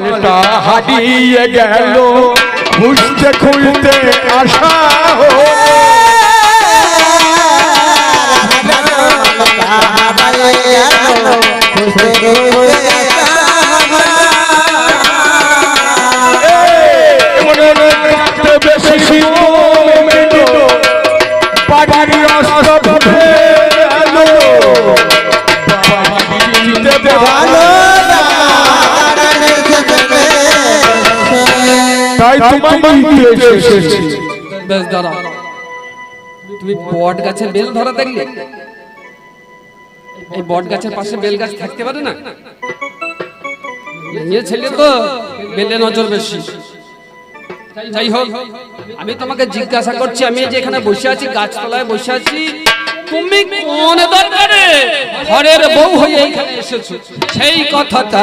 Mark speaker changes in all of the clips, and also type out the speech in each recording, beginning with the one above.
Speaker 1: মালটা হারিয়ে গেল। খুঁজতে খুঁজতে আশা মনে তাই তোমায় নিতে এসেছি।
Speaker 2: বেশ দাঁড়া তুমি বট গাছের বেল ধরা দেখলে? এই বট গাছের পাশে বেল গাছ থাকতে পারে না? মেয়ে ছেলে তো বেলে নজর বেশি। যাই হোক আমি তোমাকে জিজ্ঞাসা করছি আমি যে এখানে বসে আছি গাছতলায় বসে আছি তুমি কোন দরকারে ঘরের বউ হয়ে এখানে এসেছ? সেই কথাটা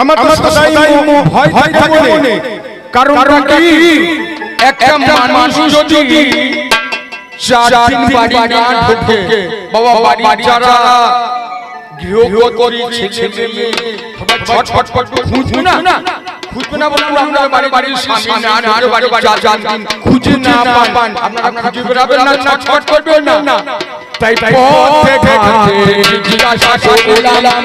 Speaker 2: আমার তো
Speaker 1: সদাই ভয় থাকে মনে। কারণ কি? একটা মানুষ যদি চার দিন বাড়ি না ঢোকে বাবা বাড়ি যারা গৃহকরি ছেলে মেয়ে ছটফট ফট না। খুঁজবো না বলব আমরা বাড়ি বাড়ির স্বামী না না বাড়ি বাড়ি চার দিন খুঁজে না পান। আপনারা খুঁজে বেরাবেন না ছটফট করবেন না। তাই জিজ্ঞাসা করলাম।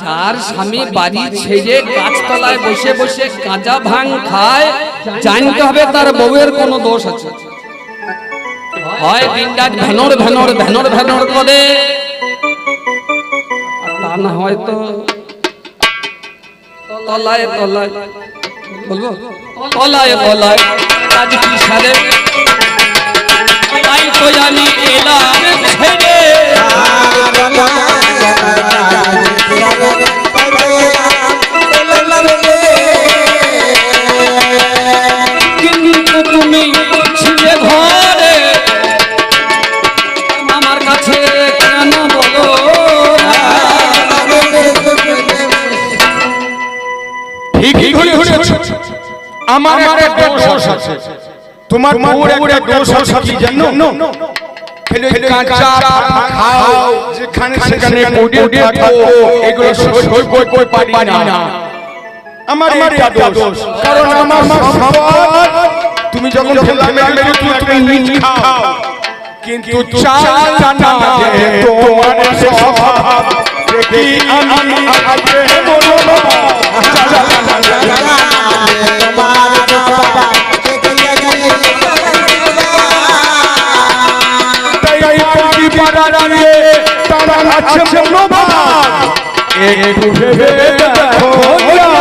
Speaker 2: যার স্বামী বাড়ি ছেড়ে গাছতলায় বসে বসে কাঁচা ভাং খায়, জানতে হবে তার বউয়ের কোনো দোষ আছে। হয় দিনরাত করে তা না তলায় তলায়, বলব? তলায় তলায় কি তাই তো আমি এলাম। ছেড়ে কিন্তু তুমি ছিলে ঘরে। আমার কাছে কেন বলো
Speaker 1: আমার একটা দোষ আছে। তোমার বউর একটা দোষ আছে কি জানো? খেলে কাঁচা খাও যেখানে সেখানে পড়ে থাকো এগুলো সহ্য করতে পারি না। আমার একটা দোষ। কারণ আমার সম্পদ। তুমি যখন ফেলা মেরে মেরে তুমি নিচ খাও। কিন্তু চাল জানা যে তোমার স্বভাব দেখি আমি আগে বলো বাবা তাই এই পাড়া দাঁড়িয়ে তারা আছে মনোভাব। একটু ভেবে দেখো না।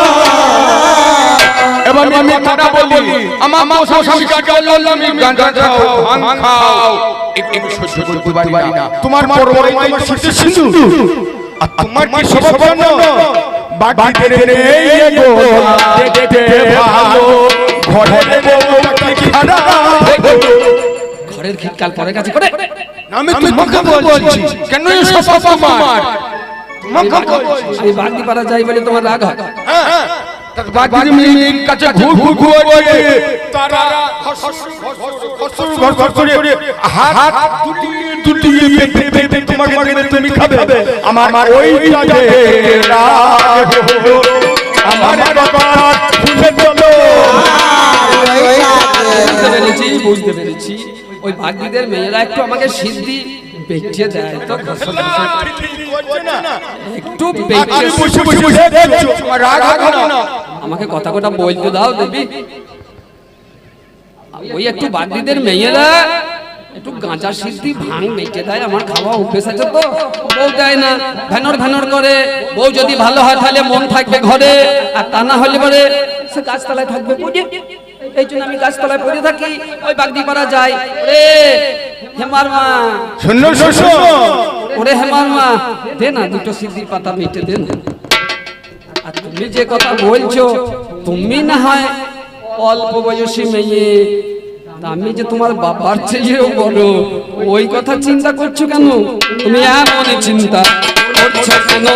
Speaker 1: এবার আমি কথা বলি। আমার মা স্বামী কাকে বললাম আমি গাঁজা খাও ভাঙ খাও। একটু সহ্য করতে পারি না। তোমার বড় বড় তোমার শীতে সিন্ধু। আর তোমার কি স্বভাব জানো বাড়িতে নেই গো দেখতে ভালো। ঘরে বউটা কি খারাপ
Speaker 2: ঘরের খিটকাল পরের কাছে করে?
Speaker 1: আমি তোমাকে বলছি কেন এই স্বভাব আমার? তোমাকে বলছি।
Speaker 2: আমি বাগদি পাড়া যাই বলে তোমার রাগ হয়।
Speaker 1: বাগির মেয়ের কাছে ঘুর ঘুর ঘুর করে তারা করে হাত পেটে পেটে তোমাকে তুমি খাবে। আমার ওই রাগে রাগ আমার বাবা ফুলে চলো
Speaker 2: বুঝতে পেরেছি বুঝতে পেরেছি। ওই বাগদিদের মেয়েরা একটু আমাকে সিদ্ধি বেঁচে দেয়। তো একটু
Speaker 1: আমি বসে বসে বসে দেখছ আমার রাগ হবে না।
Speaker 2: আমাকে কথা কথা বলতে দাও দেবী। ওই একটু বাগদিদের মেয়েরা একটু গাঁজা সিদ্ধি ভাঙ মেটে দেয় আমার খাওয়া অভ্যেস আছে তো। বউ দেয় না ভ্যানর ভ্যানর করে। বউ যদি ভালো হয় তাহলে মন থাকবে ঘরে আর তা না হলে পরে সে গাছতলায় থাকবে। বুঝে এই জন্য আমি গাছতলায় পড়ে থাকি ওই বাগদি পাড়া যাই। রে হেমার মা।
Speaker 1: শূন্য শস্য
Speaker 2: ওরে হেমার মা দে না দুটো সিদ্ধির পাতা মেটে দে না। আর তুমি যে কথা বলছো তুমি না হয় অল্প বয়সী মেয়ে। আমি যে তোমার বাবার চেয়েও বড় ওই কথা চিন্তা করছ কেন? তুমি এমন চিন্তা করছ কেন?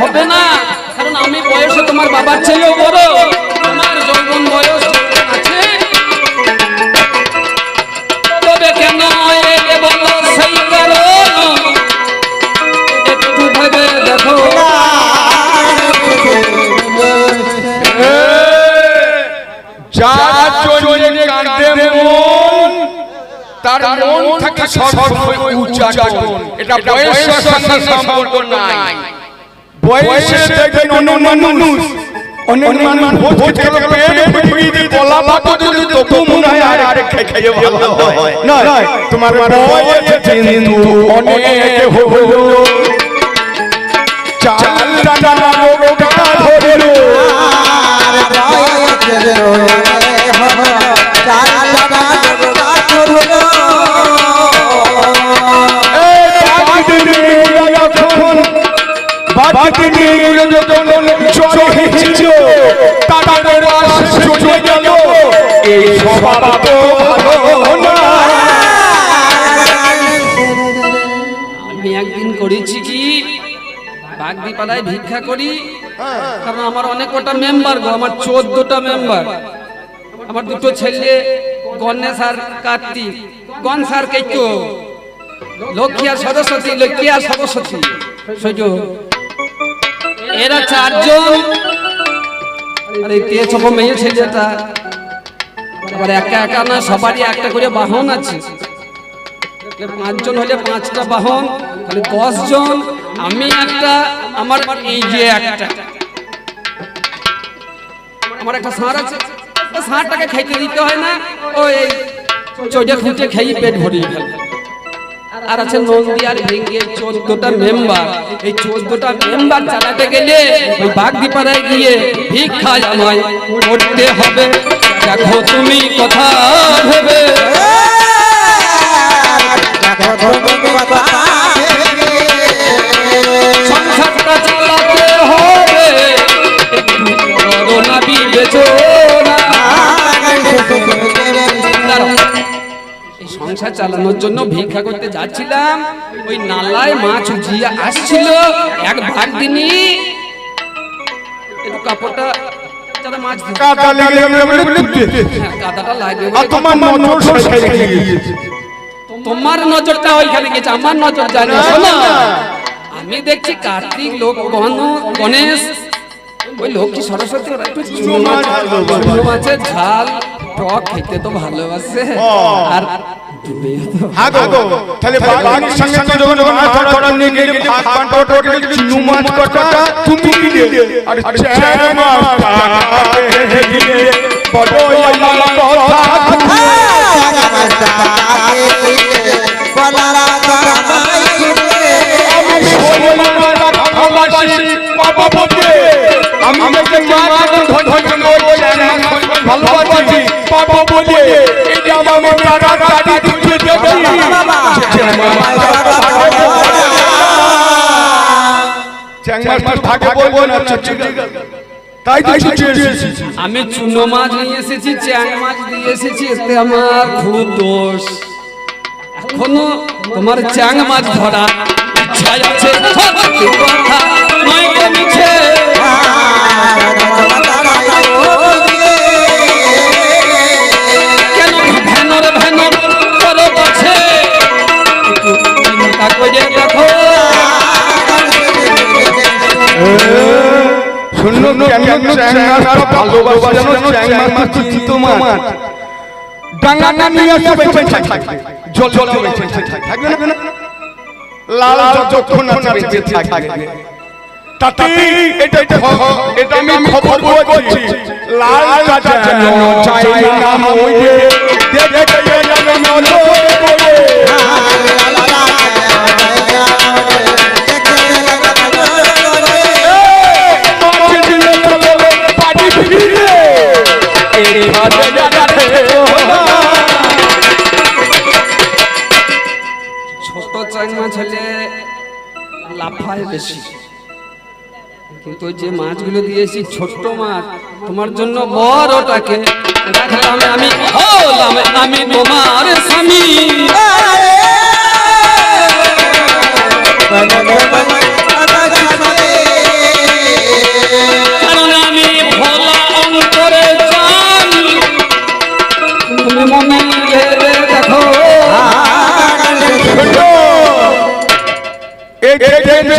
Speaker 2: হবে না। কারণ আমি বয়সে তোমার বাবার চেয়েও বড়। তোমার যৌবন বয়স যৌবন আছে। তবে কেন সেই কারণ? একটু ভেবে দেখো।
Speaker 1: যা চলে কাঁদে মন তার মন থাকে সবসময় উচ্চাটন এটা বয়সের সঙ্গে সম্পর্ক নাই। বয়সে দেখবেন অন্য মানুষ। অনেক মানুষ ভোজ খেতে পেট ফুটিয়ে দিয়ে গলা পাতা যদি তবু মনে হয় আর আরে খেয়ে খেয়ে ভালো হয়। না তোমার বয়স কিন্তু অনেক হলো। চাল
Speaker 3: আর
Speaker 2: আমি একদিন করেছি কি? বাগদি পাড়ায় ভিক্ষা করি। কারণ আমার অনেক কটা মেম্বার গো, আমার চোদ্দটা মেম্বার আমার দুটো ছেলে, গণেশ আর কার্তিক। গণ স্যার কে তো লক্ষ্মী সরস্বতী, লক্ষ্মী আর সরস্বতী। এরা চারজন। আর তেজ হব মেয়ে ছেলেটা? আবার একা একা না, সবারই একটা করে বাহন আছে। পাঁচজন হলে পাঁচটা বাহন, তাহলে দশ জন আমি একটা, আমার এই যে একটা। আমার একটা ষাঁড় আছে, ষাঁড়টাকে খাইতে দিতে হয় না ও এই চোজে খুঁটে খেয়ে পেট ভরিয়ে ফেলে। আর আছে নন্দিয়ার আর ভেঙ্গে চোদ্দটা মেম্বার, এই চোদ্দটা মেম্বার চালাতে গেলে ওই বাগদিপাড়ায় গিয়ে ভিক্ষা জামায় করতে হবে। দেখো তুমি কথা ভেবে। চালানোর জন্য ভিক্ষা করতে যাচ্ছিলাম। ওই নালায় মাছ উজিয়ে আসছিল। এক ভাগ দিনই একটু কাপড়টা
Speaker 1: তোমার
Speaker 2: নজরটা ওইখানে গেছে আমার নজর আমি দেখছি কার্তিক লোক গণেশ। ওই সরস্বতী ওরা একটু চুনো মাছের ঝাল টক খেতে তো ভালোবাসে। আর ডুবিয়ে তো
Speaker 1: হ্যাঁ গো তাহলে বাড়ির সঙ্গে তো যখন যখন ধরা নিয়ে গিয়ে ভাগ বান্টটা করে চিনু মাছ কটা তুমি দিলে। আর চ্যাং মাছটা দিলে বড় আমি
Speaker 2: চুনো মাছ নিয়ে এসেছি, চ্যাং মাছ নিয়ে এসেছি, এতে আমার খুব দোষ। এখনও তোমার চ্যাং মাছ ধরা ইচ্ছা আছে।
Speaker 1: চ্যাংমার ভালোবাসা যেন চ্যাংমার চিন্ত মাছ ডাঙ্গা নিয়ে আসবে বেঁচে থাকবে। জল জল বেঁচে থাকবে। না লাল যতক্ষণ আছে বেঁচে থাকবে। তাতে এটা এটা এটা আমি খবর বলছি লাল চাচা যেন চাই না মইয়ে দেখে যেন নজর করে
Speaker 2: লাফায় বেশি। কিন্তু যে মাছগুলো দিয়েছি ছোট্ট মাছ, তোমার জন্য বড়টাকে আমি। আমি তোমার স্বামী।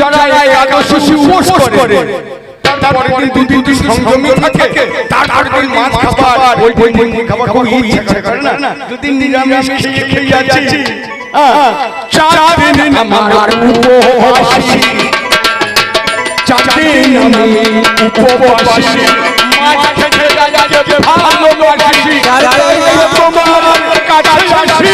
Speaker 1: যারা একাদশী উপোস করে। তারপরে দিন দুই দিন সংযমী থাকে তারপরে দিন মাছ খাবার ওই ওই ওই খাবার খুব ইচ্ছা করে না। দুদিন নিরামিষ খেয়ে খেয়ে যাচ্ছি। চার দিন আমার উপবাসী। চার দিন আমি উপবাসী। মাছ খেতে যাচ্ছে ভালোবাসি তোমার কাছে আসি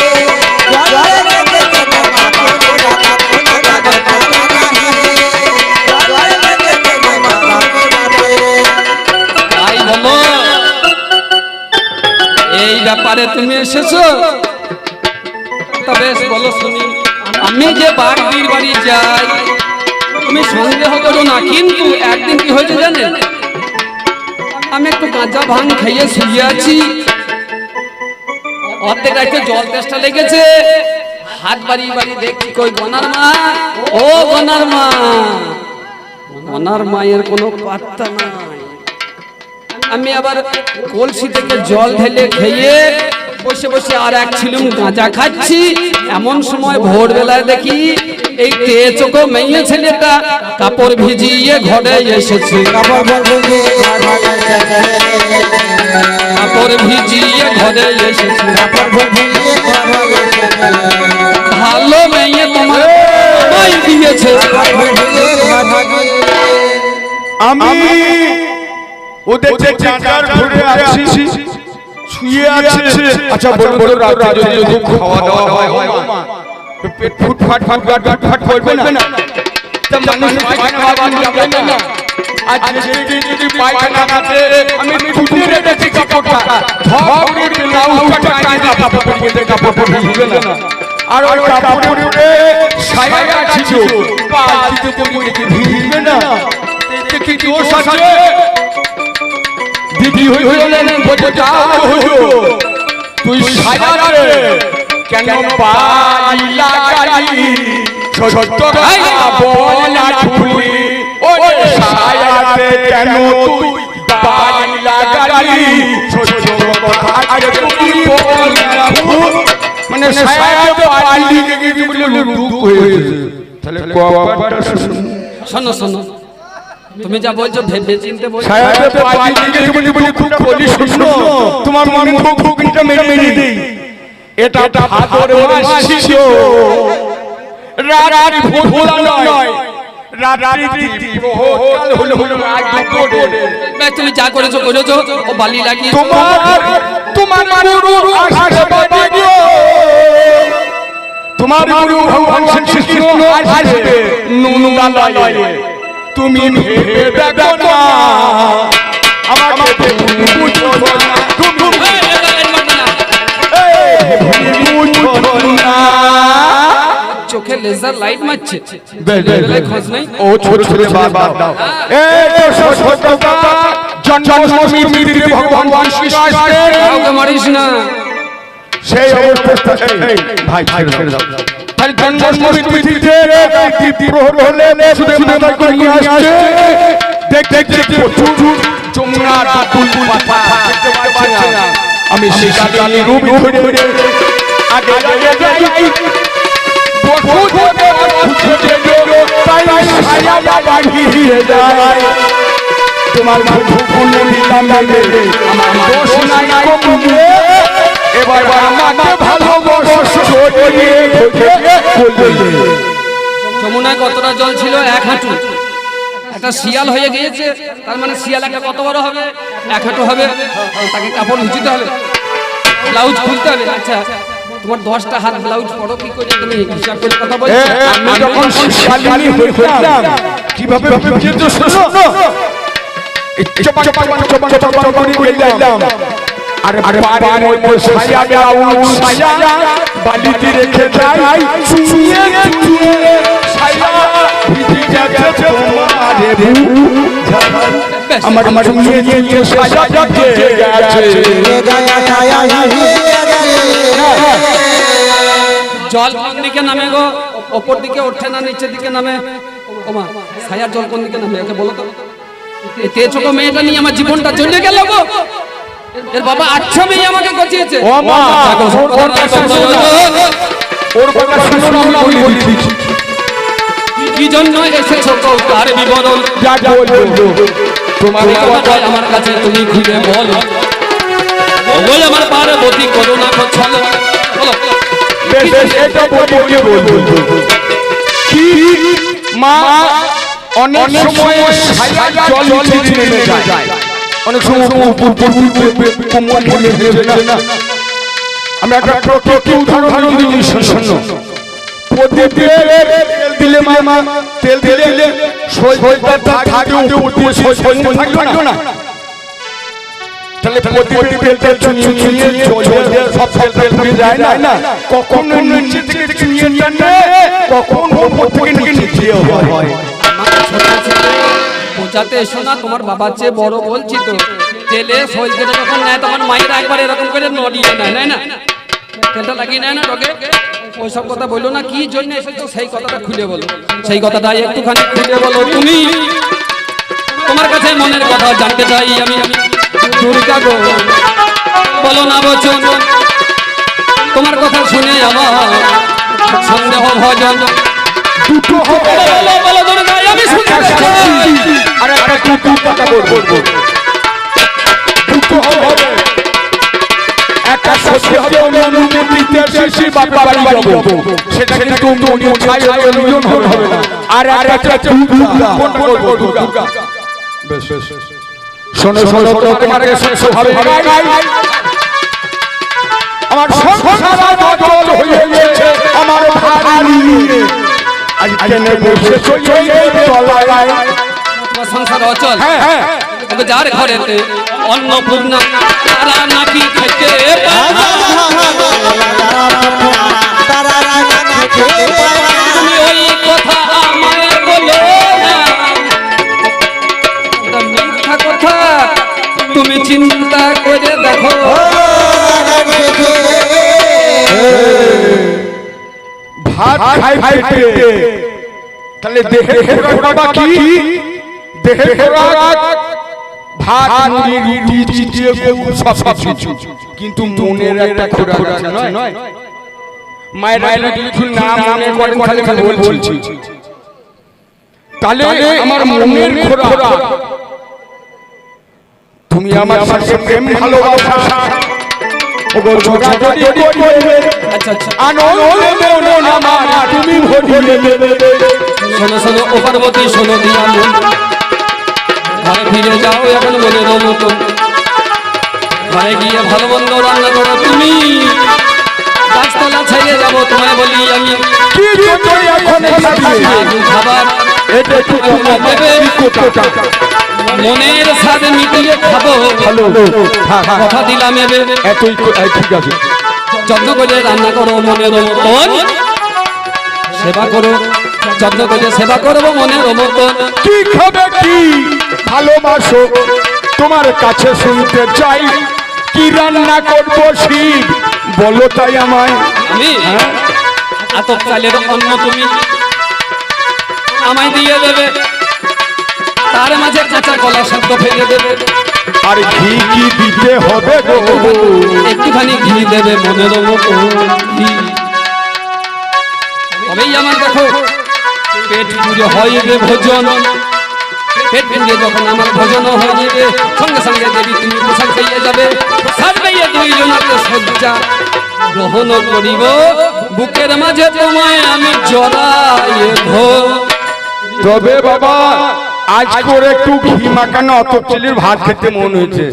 Speaker 2: ব্যাপারে তুমি এসেছ? তা বেশ বলো শুনি। আমি যে বাগদির বাড়ি যাই, তুমি সন্দেহ করো না, কিন্তু একদিন কি হয়েছে জানেন আমি একটু গাঁজা ভাঙ খাইয়ে শুয়ে আছি। অর্ধেক রাতে জল তেষ্টা লেগেছে। হাত বাড়ি বাড়ি দেখছি কই গনার মা? ও গনার মা। গনার মায়ের কোনো পাত্তা নাই আমি আবার কলসি থেকে জল ঢেলে খেয়ে বসে বসে আর এক ছিলুম গাঁজা খাচ্ছি। এমন সময় ভোরবেলায় দেখি এই তেচোকো মেয়ে ছেলেটা কাপড় ভিজিয়ে ঘরে এসেছে। কাপড় ভিজিয়ে ঘরে এসেছে। ভালো মেয়ে তোমার দিয়েছে।
Speaker 1: আমি ওদের যে চাচার ঘুরে আছি শুয়ে আছে। আচ্ছা বড় বড় রাতে যদি খুব খাওয়া দাওয়া হয় মা পেট ফুট ফাট ফাট ফাট ফাট ফাট করবে না। তা মানুষ পায়খানা যাবে না। আজ যদি যদি পায়খানা কাটে। আমি ফুটে রেখেছি কাপড়টা ধরে ব্লাউজটা টাইনা কাপড় পরিয়ে কাপড় পরিয়ে না আর ওই কাপড় সায়া ছিল পা দিতে পরিয়ে ভিজবে না। কি দোষ আছে? দিদি হই হইলেন হইও তুই সাজারে কেন পাইলা গালি সত্য বলা ঠুলি ও সায়াতে কেন তুই পাইলা গালি সত্য কথা আগে বলা মানে পাইলি গিয়ে বলে লুক হয়েছে তাহলে শুনুন।
Speaker 2: শোনো শোনো। তুমি যা বলছো ভেবে চিনতে বলছো।
Speaker 1: দিকে বলি বলি খুব বলি শুনো তোমার মনে খুব খুবটা মেরে মেরে দেই এটা ভাদর ছিল রাত ভোলা নয়।
Speaker 2: তুমি যা করেছ করেছ ও বালি লাগিয়ে
Speaker 1: তোমার তোমার আসবে। নুনুগালয়ে তুমি ভেবে দেখো না। আমাকে তুমি বুঝো না। তুমি বুঝো না।
Speaker 2: চোখে লেজার লাইট মারছে।
Speaker 1: বে, বে, বে।
Speaker 2: ছেলেবেলায় খোঁজ নেই।
Speaker 1: ও ছোট ছোট বাদ দাও এই তো ছোট কথা জন্মাষ্টমী তিথিতে ভগবান শ্রীকৃষ্ণ
Speaker 2: কাউকে মারিস না।
Speaker 1: সেই অবস্থা ভাই ছেড়ে দাও। তাহলে জন্মাষ্টমী তিথিতে তিথি প্রহর হলে শুধু আসছে। দেখ দেখ দেখ প্রচুর যমুনা দুল পাতা দেখতে পাচ্ছে না। আমি সেই কালী রূপ ধরে ধরে আগে আগে যাই বহু দেবে খুঁজে তাই ছায়া যায়। তোমার ভুল দিলাম লাগে আমার দোষ নাই কমবে এবার ভালোবাসো
Speaker 2: যমুনায় কতটা জল ছিল? এক হাঁটু। একটা শিয়াল হয়ে গিয়েছে। তার মানে শিয়াল একটা কত বড় হবে? এক হাঁটু হবে। তাকে কাপড় ভিজিতে হবে। ব্লাউজ খুলতে হবে। আচ্ছা তোমার দশটা হাত ব্লাউজ পরো কি করে তুমি হিসাব করে কথা বলছো?
Speaker 1: আমি যখন শালিনী হইতাম কীভাবে বিয়েতে শোনো চপা চপা চপা চপা চপা করে গেলাম আরে পারে বালিতে রেখে যাই ভিজে যাচ্ছে তোমারে আমার আমার যাচ্ছে
Speaker 2: জল কোন দিকে নামে গো ওপর দিকে ওঠে না নিচের দিকে নামে ওমা ছায়ার জল কোন দিকে নামে একে বলো তো এই তে ছোট মেয়েটা নিয়ে আমার জীবনটা চলে গেল গো এর বাবা আচ্ছা মেয়ে আমাকে গচিয়েছে
Speaker 1: ও মা ওর কথা শোনো না। ওর কথা শোনো আমি বলি দিচ্ছি।
Speaker 2: কি জন্য এসেছ তার বিবরণ?
Speaker 1: যা বলব। তোমার
Speaker 2: কথাটাই আমার কাছে তুমি খুলে বলো। ওই আমার পার্বতী করুণা করছালো বলো।
Speaker 1: বেশ বেশ এটা বলি বলব। কি? মা অনেক সময় ছায়া জল নিচে নেমে যায়। অনেক সময় উপর উপর কোমর না আমি একটা প্রকৃতি উদাহরণ দিই শোনো প্রদীপের তেল দিলে মা তেল দিলে থাকে না তাহলে চুনিয়ে চুনিয়ে চলে সব তেল তেল পুড়ে যায় না কখনো নিচে থেকে চুনিয়ে টানে কখনো উপর থেকে নিচে হয়
Speaker 2: বোঝাতে এসো না, তোমার বাবার চেয়ে বড় বলছি তো তেলে সইতে যখন নেয়, তখন মায়ের একবার এরকম করে নড়িয়ে নেয় না? তেলটা লাগিয়ে নেয় না তোকে ওইসব কথা বলল না, কি জন্য এসেছ? সেই কথাটা খুলে বলো। সেই কথাটা একটুখানি খুলে বলো তুমি। তোমার কাছে মনের কথা জানতে চাই আমি। দুর্গা গো, বলো না বচন। তোমার কথা শুনে আমার সন্দেহ ভজন।
Speaker 1: শেষে বাড়ি যাব। সেটা কিন্তু ছাই হবে মিলন হবে হবে না। আর একটা দুর্গা। কোনটা বলব দুর্গা? বেশ বেশ শোনো শোনো শোনো শেষ হবে আমার সংসার বদল হয়ে গেছে। আমার ভারী আজ কেন বসে চলে তলায়
Speaker 2: তোমার সংসার অচল
Speaker 1: হ্যাঁ। হ্যাঁ।
Speaker 2: যার ঘরেতে অন্নপূর্ণা তারা নাকি খেতে তুমি চিন্তা করে দেখো।
Speaker 1: ভাত খাই খাই পেটে। তাহলে দেহে খোরাক কি? দেহে ভাত মুড়ি রুটি চিটিয়ে গুড় সব সব কিছু। কিন্তু মনের একটা খোরাক নয়? মায়ের মায়ের কিছু না মনে খালি খালি বলছি। তাহলে আমার মনের খোরাক। তুমি আমার সাথে প্রেম ভালোবাসা। ওগো করবে।
Speaker 2: আচ্ছা আচ্ছা।
Speaker 1: আনন্দে তুমি ভরিয়ে দেবে
Speaker 2: শোনো শোনো ও পার্বতী শোনো দিয়া ঘরে ফিরে যাও এখন মনের মতন ঘরে গিয়ে ভালো মন্দ রান্না করো তুমি। গাছতলা ছেড়ে যাব তোমায় বলি আমি। খাবার।
Speaker 1: এটা একটু
Speaker 2: মনের স্বাদ মিটিয়ে খাব।
Speaker 1: হ্যালো হ্যাঁ হ্যাঁ।
Speaker 2: কথা দিলাম এবে।
Speaker 1: এতই ঠিক আছে।
Speaker 2: যত্ন করে রান্না করো মনের মতন সেবা করো। যত্ন করে সেবা করব মনের মতন
Speaker 1: কি খাবে কি? ভালোবাসো। তোমার কাছে শুনতে চাই। কি রান্না করব শিব? বলো তাই আমায়।
Speaker 2: আমি?
Speaker 1: হ্যাঁ?
Speaker 2: আতপ চালের অন্ন তুমি আমায় দিয়ে দেবে। তার মাঝে কাঁচা কলা শব্দ ফেলে দেবে।
Speaker 1: আর ঘি কি দিতে হবে গো?
Speaker 2: একটুখানি ঘি দেবে মতো ঘি। তবেই আমার দেখো পেট পুজো হইবে ভোজন। পেট পুজো যখন আমার ভোজন হয়ে যাবে সঙ্গে সঙ্গে দেবী তুমি প্রসাদ খাইয়ে যাবে। প্রসাদ খাইয়ে দুইজনকে সজ্জা গ্রহণ করিব। বুকের মাঝে তোমায় আমি জড়াইয়ে ধো
Speaker 1: তবে বাবা আজ করে একটু ঘি মাখানো অত চিলির ভাত খেতে মন হয়েছে।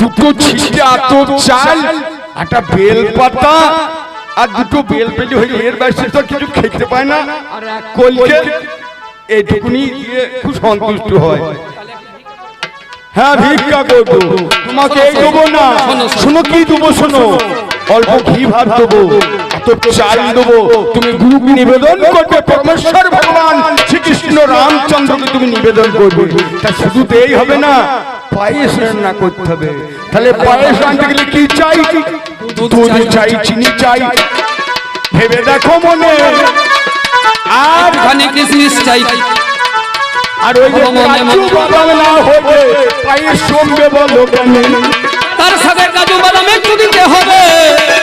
Speaker 1: দুটো ছিটে এত চাল একটা বেল পাতা আর দুটো বেল পেলি হয়ে এর বাইরে তো কিছু খেতে পায় না। আর এক কলকে এইটুকুনি দিয়ে খুব সন্তুষ্ট হয়। হ্যাঁ ভিক্ষা করব। তোমাকে এই দেবো না। শোনো কি দেবো শোনো। অল্প ঘি ভাত দেবো এত চাল দেবো। তুমি গুরুকে নিবেদন করবে পরমেশ্বর ভগবান। তুমি নিবেদন করবে। তা শুধু তো এই হবে না পায়েস রান্না করতে হবে। তাহলে পায়েস রান্না গেলে কি চাই? দুধ চাই চিনি চাই। ভেবে দেখো মনে। আর
Speaker 2: খানি কিসমিস চাই।
Speaker 1: আর ওই যে কাজু বাদাম না হবে পায়েস সঙ্গে বলো কেন?
Speaker 2: তার সাথে কাজু বাদাম একটু দিতে হবে।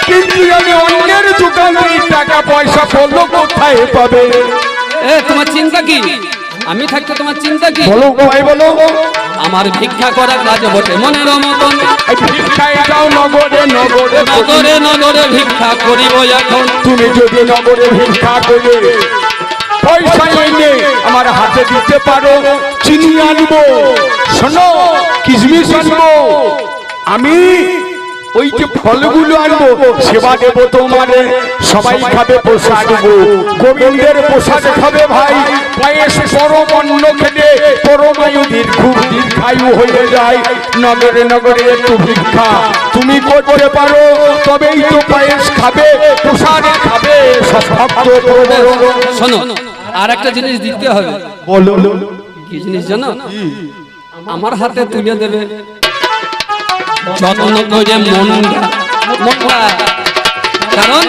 Speaker 1: কিন্তু আমি অন্যের দোকানে টাকা পয়সা বলল কোথায় পাবে?
Speaker 2: এ তোমার চিন্তা কি? আমি থাকতে তোমার চিন্তা কি?
Speaker 1: বলো ভাই বলো।
Speaker 2: আমার ভিক্ষা করা কাজ বটে
Speaker 1: ভিক্ষায় যাও নগরে নগরে।
Speaker 2: নগরে নগরে ভিক্ষা করিব এখন।
Speaker 1: তুমি যদি নগরে ভিক্ষা করে পয়সা এনে আমার হাতে দিতে পারো চিনি আনব। শোনো কিশমিশ আনব। আমি ওই যে ফলগুলো আনব সেবা দেবো তোমারে সবাই খাবে প্রসাদ গো গোবিন্দের প্রসাদ খাবে ভাই। পায়েস পরম অন্ন খেলে পরমায়ু দীর্ঘ দীর্ঘায়ু হয়ে যায়। নগরে নগরে একটু ভিক্ষা। তুমি করতে পারো তবেই তো পায়েস খাবে প্রসাদ খাবে। ভক্ত
Speaker 2: শোনো আর একটা জিনিস দিতে হবে।
Speaker 1: বলো।
Speaker 2: কি জিনিস জানো? আমার হাতে তুলে দেবে। কারণ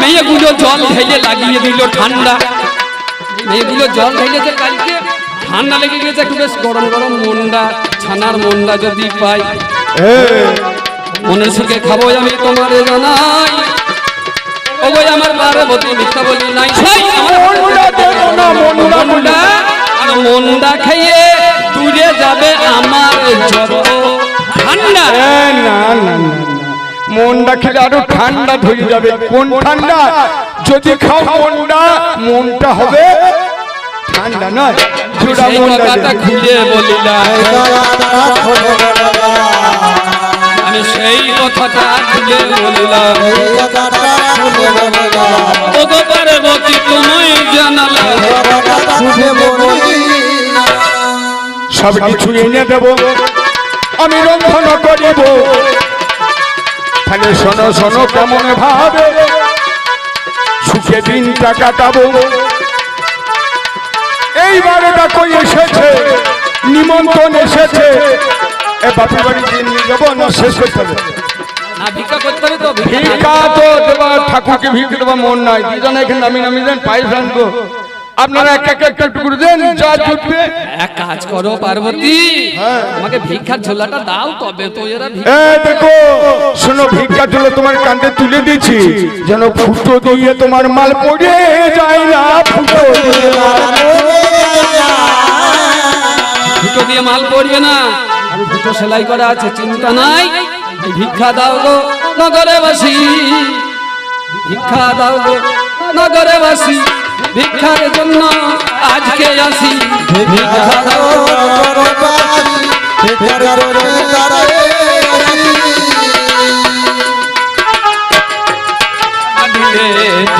Speaker 2: মেয়েগুলো জল ঢেলে লাগিয়ে দিল ঠান্ডা মেয়েগুলো জল ঢেলেছে কালকে ঠান্ডা লেগে গেছে একটু বেশ গরম গরম মন্ডা ছানার মন্ডা যদি পাই মনের সুখে খাব আমি তোমারে জানাই ওগো আমার পার্বতী মিথ্যা বলি নাই
Speaker 1: মনটা
Speaker 2: খেয়ে দূরে যাবে আমার যত ঠান্ডা।
Speaker 1: না না। মনটা খেলে আরও ঠান্ডা ধরে যাবে। কোন ঠান্ডা? যদি খাও মনটা মনটা হবে ঠান্ডা নয়। জোড়া মনটা
Speaker 2: খোলে আমি সেই কথাটা খুলে বলিলাম ওগো তুমি জানালা
Speaker 1: সব কিছু এনে দেব। আমি রন্ধন করিব। তাহলে শোনো শোনো কেমন ভাবে সুখে দিনটা কাটাবো। এইবারে কই এসেছে নিমন্ত্রণ এসেছে। এ বাপি বাড়ি দিয়ে নিয়ে যাব না শেষ করতে হবে?
Speaker 2: ভিক্ষা তো
Speaker 1: দেবা ঠাকুরকে ভিক্ষা দেবা মন নাই। দুজন এখানে নামি নামি দেন পায়েস আনব আপনারা এক এক একটা টুকরো দেন যা জুটবে।
Speaker 2: এক কাজ করো পার্বতী। আমাকে ভিক্ষার ঝোলাটা দাও তবে তো এরা ভিক্ষা
Speaker 1: এ দেখো শোনো ভিক্ষা তুলে তোমার কান্দে তুলে দিচ্ছি যেন ফুটো দিয়ে তোমার মাল পড়ে যায় না ফুটো দিয়ে মাল
Speaker 2: দুটো দিয়ে মাল পড়বে না। আমি দুটো সেলাই করা আছে চিন্তা নাই। ভিক্ষা দাও গো নগরে বাসি ভিক্ষা দাও গো নগরে বাসি ভিক্ষার জন্য আজকে আসি।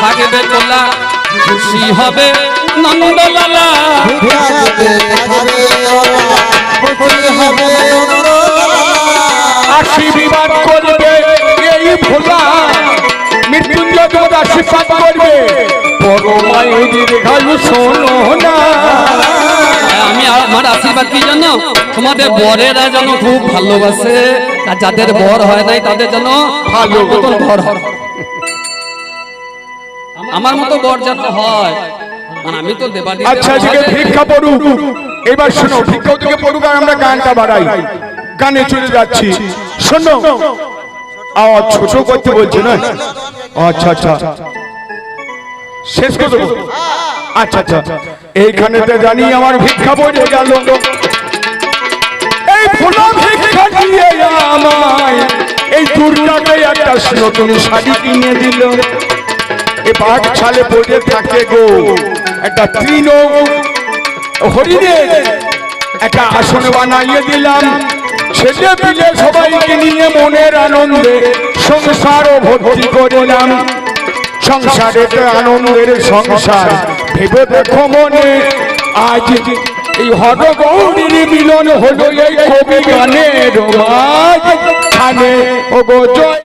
Speaker 2: থাকবে তোলা খুশি হবে নন্দলালা।
Speaker 1: করবে এই মৃত্যুঞ্জয় আশীর্বাদ করবে। বড় মায়ের দীর্ঘায়ু শোনো না।
Speaker 2: আমি আমার আশীর্বাদ কি জানো? তোমাদের বরেরা যেন খুব ভালোবাসে। আর যাদের বর হয় নাই তাদের যেন ভালো মতন বর হয়। আমার মতো বর যেন হয়। আমি তো দেবা
Speaker 1: আচ্ছা আজকে ভিক্ষা পড়ুক। এবার শোনো ভিক্ষা থেকে পড়ুক আর আমরা গানটা বাড়াই। গানে চলে যাচ্ছি। শোনো। আওয়াজ ছোট করতে বলছে না? আচ্ছা আচ্ছা। শেষ করে দেবো। আচ্ছা আচ্ছা। এইখানেতে জানি আমার ভিক্ষা পড়ে গেল। এই ভিক্ষা দিয়ে আমায় এই দুর্গাকে একটা নতুন শাড়ি কিনে দিল। এ বাঘ ছালে পড়ে থাকে গো। একটা তৃণ হরিণের একটা আসন বানাইয়ে দিলাম। ছেলে পিলে সবাইকে নিয়ে মনের আনন্দে সংসারও ভর্তি করিলাম। সংসারে তো আনন্দের সংসার। ভেবে দেখো মনে, আজ এই হরগৌরীর মিলন হলো এই কবি গানের মাঝ খানে ও গো জয়।